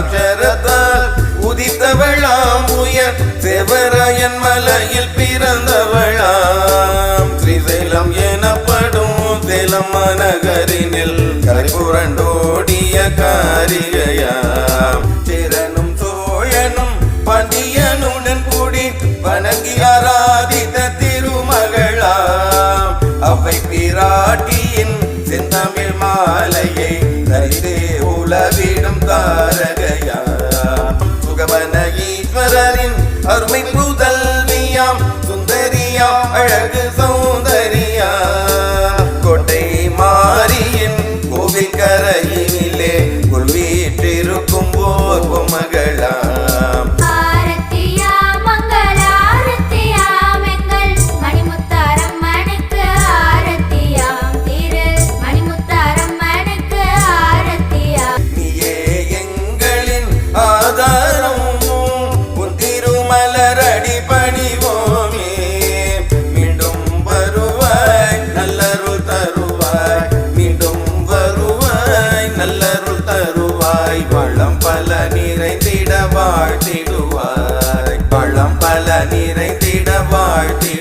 அக்ஷரத்தால் உதித்தவளாம் உயர் செவராயன் மலையில் பிறந்தவளாம். ஸ்ரீசைலம் எனப்படும் சேலம் நகரினில் கரைபுரண்டோடிய காரிகையாம். திறனும் சோழனும் பண்டியனுடன் கூடி வணங்கி ஆராதித்த திருமகளாம். அவை பிராட்டியின் செந்தமிழ் மாலையை தரிதே உலவிடும் தாய். ஈஸ்வரரின் அருமை புதல்வியாம் தருவாய். வளம் பல நிறைந்திட வாழ்த்திடுவாய். வளம் பல நிறைந்திட வாழ்த்தி